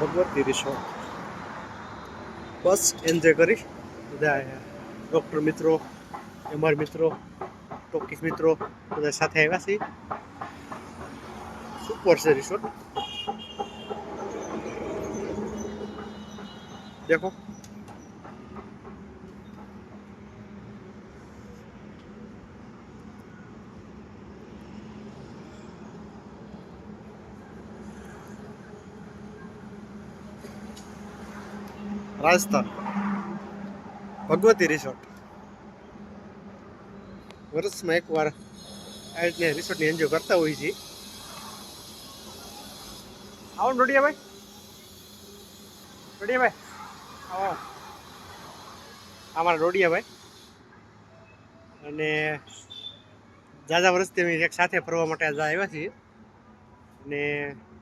Bhagwati resort બસ enjoy કરી. બધા doctor મિત્રો એમઆર મિત્રો, ટોકીસ મિત્રો, બધા સાથે આવ્યા છીએ. સુપર છે રિસોર્ટ દેખો. રાજસ્થાન. ભગવતી રિસોર્ટ વર્ષમાં એકવાર આ રીતની રિસોર્ટની એન્જોય કરતા હોઈએ છીએ. આવો ને રોડિયાભાઈ. રોડિયાભાઈ, આવો. અમારા રોડિયાભાઈ. અને જાજા વર્ષથી અમે એક સાથે ફરવા માટે આજે આવ્યા છીએ. અને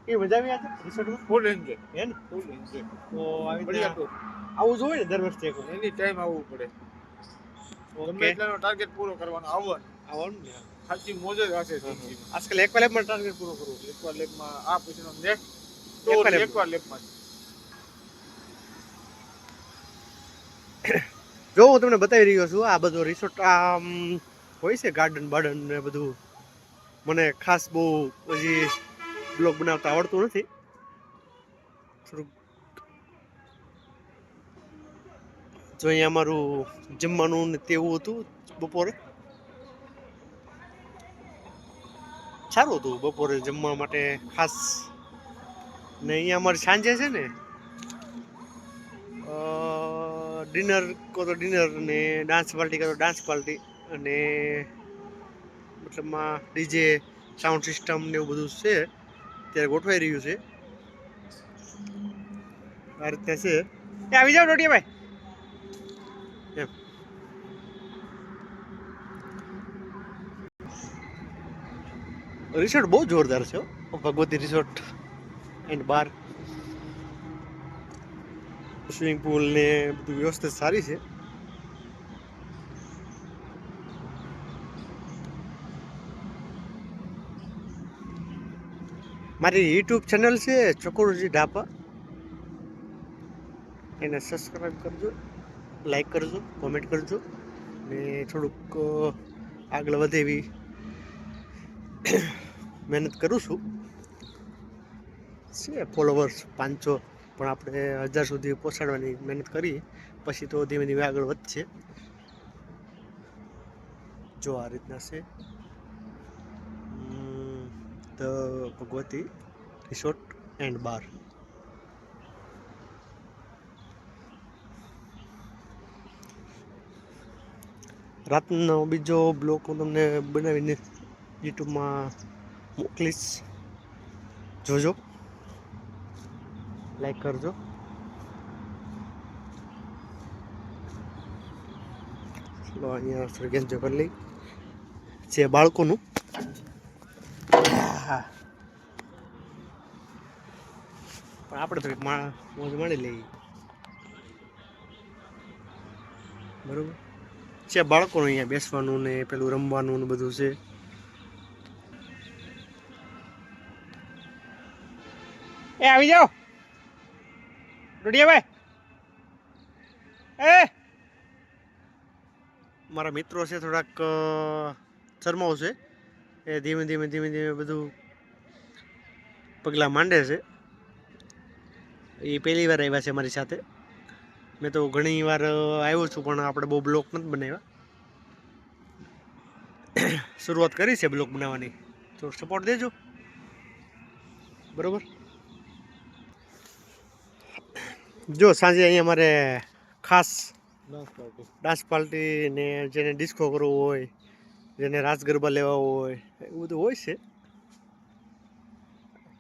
એ મજા આવી આજે રિસોર્ટમાં ફૂલ એન્જોય હે ને? ફૂલ એન્જોય તો આવી બઢિયા આવું જોઈએ ને દર વર્ષે એક એની ટાઈમ આવવું પડે. ઓકે એટલાનો ટાર્ગેટ પૂરો કરવાનો આવવાનું. આવવાનું ને? સાચી મોજ જ હશે હા, હા. જિંદગીમાં આજકાલ એક કલાકમાં ટાર્ગેટ પૂરો કરવો એકવાર લેબમાં આ પછીનો નેક્સ્ટ તો એકવાર લેબમાં જો. હું તમને બતાવી રહ્યો છું આ બધો રિસોર્ટ આમ હોય છે ગાર્ડન બાર્ડન ને બધું? મને ખાસ બહુ હજી બ્લોગ બનાવતા આવડતું નથી. થોડુંક જો અહીંયા અમારું જમવાનું ને તેવું હતું બપોરે. સારું હતું બપોરે જમવા માટે ખાસ. ને અહીંયા અમારે સાંજે છે ને ડિનર કહો તો ડિનર ને ડાન્સ પાર્ટી કહો તો ડાન્સ પાર્ટી અને મતલબમાં ડીજે, સાઉન્ડ સિસ્ટમ ને એવું બધું છે. ત્યારે ગોઠવાઈ રહ્યું છે. આ રીતના છે. એ આવી જાઓ ડોટિયાભાઈ એમ. રિસોર્ટ બહુ જોરદાર છે Bhagwati resort and bar. Swimming pool ને બધું વ્યવસ્થિત સારી છે. મારી યુટ્યુબ ચેનલ છે, ચકોરજી ઢાપા. એને સબસ્ક્રાઈબ કરજો લાઈક કરજો કોમેન્ટ કરજો. ને થોડુંક આગળ વધે એવી મહેનત કરું છું. છે ફોલોવર્સ પાંચસો, પણ આપણે હજાર સુધી પહોંચાડવાની મહેનત કરીએ પછી તો ધીમે ધીમે આગળ વધશે. જો આ રીતના છે. The Bhagwati resort and bar. રાતનો બીજો બ્લોક હું તમને બનાવીને યુટ્યુબમાં મોકલીશ. જોજો. લાઈક કરજો. અહીંયા સર્ગેન્જો કરી જે બાળકોનું હા. પણ આપણે થોડીક મોજ માણી લઈએ. બરોબર? છે બાળકોનું અહીંયા બેસવાનું ને પેલું રમવાનું ને બધું છે. એ આવી જાઓ. ડોડિયાભાઈ. એ! મારા મિત્રો છે થોડાક શર્માઓ છે. એ ધીમે ધીમે ધીમે ધીમે બધું પગલાં માંડે છે. એ પહેલી વાર આવ્યા છે મારી સાથે. મેં તો ઘણી વાર આવ્યો છું પણ આપણે બહુ બ્લોક નથી બનાવ્યા. શરૂઆત કરી છે બ્લોક બનાવવાની. તો સપોર્ટ દેજો. બરાબર? જો સાંજે અહીંયા મારે ખાસ ડાન્સ પાર્ટી ને જેને ડિસ્કો કરવો હોય જેને રાસ ગરબા લેવા હોય, એવું બધું હોય છે.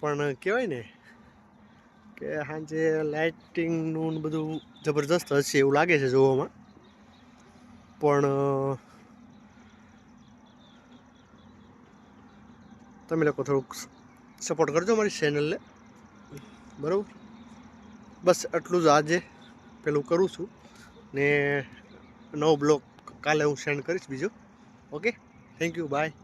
પણ કહેવાય ને કે સાંજે લાઇટિંગનું બધું જબરજસ્ત હશે એવું લાગે છે જોવામાં. પણ, તમે લોકો થોડુંક સપોર્ટ કરજો મારી ચેનલને બરાબર? બસ એટલું જ આજે પેલું કરું છું. ને નવો બ્લોગ કાલે હું સેન્ડ કરીશ બીજો. ઓકે? Thank you. Bye.